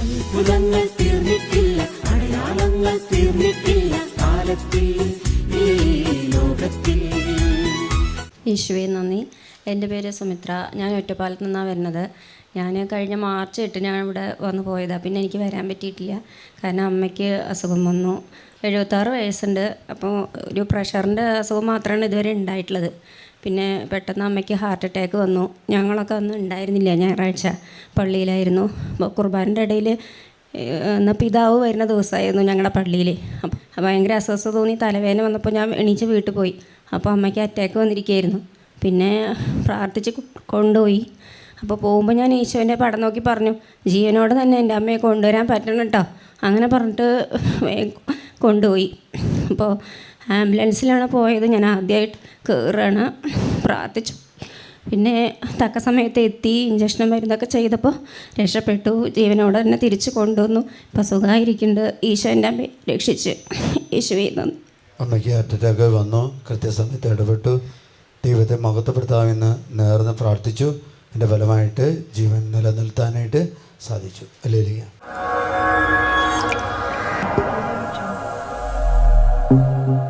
അത്ഭുതങ്ങൾ തീർന്നിട്ടില്ല അടയാളങ്ങൾ തീർന്നിട്ടില്ല കാലത്തിൽ ഈ നന്ദി. എന്റെ പേര് സുമിത്ര. ഞാൻ ഒറ്റപ്പാലത്ത് നിന്നാണ് വരുന്നത്. ഞാൻ കഴിഞ്ഞ മാർച്ച് എട്ടിനാണ് ഇവിടെ വന്നു പോയതാണ് പിന്നെ എനിക്ക് വരാൻ പറ്റിയിട്ടില്ല. കാരണം അമ്മയ്ക്ക് അസുഖം വന്നു. എഴുപത്താറ് വയസ്സുണ്ട്. അപ്പോൾ ഒരു പ്രഷറിന്റെ അസുഖം മാത്രമാണ് ഇതുവരെ ഉണ്ടായിട്ടുള്ളത്. പിന്നെ പെട്ടെന്ന് അമ്മയ്ക്ക് ഹാർട്ട് അറ്റാക്ക് വന്നു. ഞങ്ങളൊക്കെ അന്ന് ഉണ്ടായിരുന്നില്ല ഞായറാഴ്ച പള്ളിയിലായിരുന്നു. അപ്പോൾ കുർബാനിന്റെ ഇടയിൽ എന്നാൽ പിതാവ് വരുന്ന ദിവസമായിരുന്നു ഞങ്ങളുടെ പള്ളിയിൽ. അപ്പം ഭയങ്കര അസ്വസ്ഥത തോന്നി തലവേദന വന്നപ്പോൾ ഞാൻ എണീച്ച് വീട്ടിൽ പോയി. അപ്പോൾ അമ്മയ്ക്ക് അറ്റാക്ക് വന്നിരിക്കുകയായിരുന്നു. പിന്നെ പ്രാർത്ഥിച്ച് കൊണ്ടുപോയി. അപ്പോൾ പോകുമ്പോൾ ഞാൻ ഈശോന്റെ പടം നോക്കി പറഞ്ഞു ജീവനോട് തന്നെ എന്റെ അമ്മയെ കൊണ്ടുവരാൻ പറ്റണം കേട്ടോ. അങ്ങനെ പറഞ്ഞിട്ട് കൊണ്ടുപോയി. അപ്പോൾ ആംബുലൻസിലാണ് പോയത്. ഞാൻ ആദ്യമായിട്ട് കയറുകയാണ് പ്രാർത്ഥിച്ചു. പിന്നെ തക്ക സമയത്ത് എത്തി ഇഞ്ചക്ഷനും മരുന്നൊക്കെ ചെയ്തപ്പോൾ രക്ഷപ്പെട്ടു. ജീവനോടെ തന്നെ തിരിച്ചു കൊണ്ടുവന്നു. ഇപ്പോൾ സുഖമായിരിക്കുന്നുണ്ട്. ഈശോ എന്റെ അമ്മയെ രക്ഷിച്ച് യേശുവേ വന്നു. കൃത്യസമയത്ത് ഇടപെട്ടു. ദൈവത്തെ മഹത്വപ്പെടുത്താമെന്ന് നേർന്ന് പ്രാർത്ഥിച്ചു. എന്റെ ഫലമായിട്ട് ജീവൻ നിലനിർത്താനായിട്ട് സാധിച്ചു. അല്ലേ Thank you.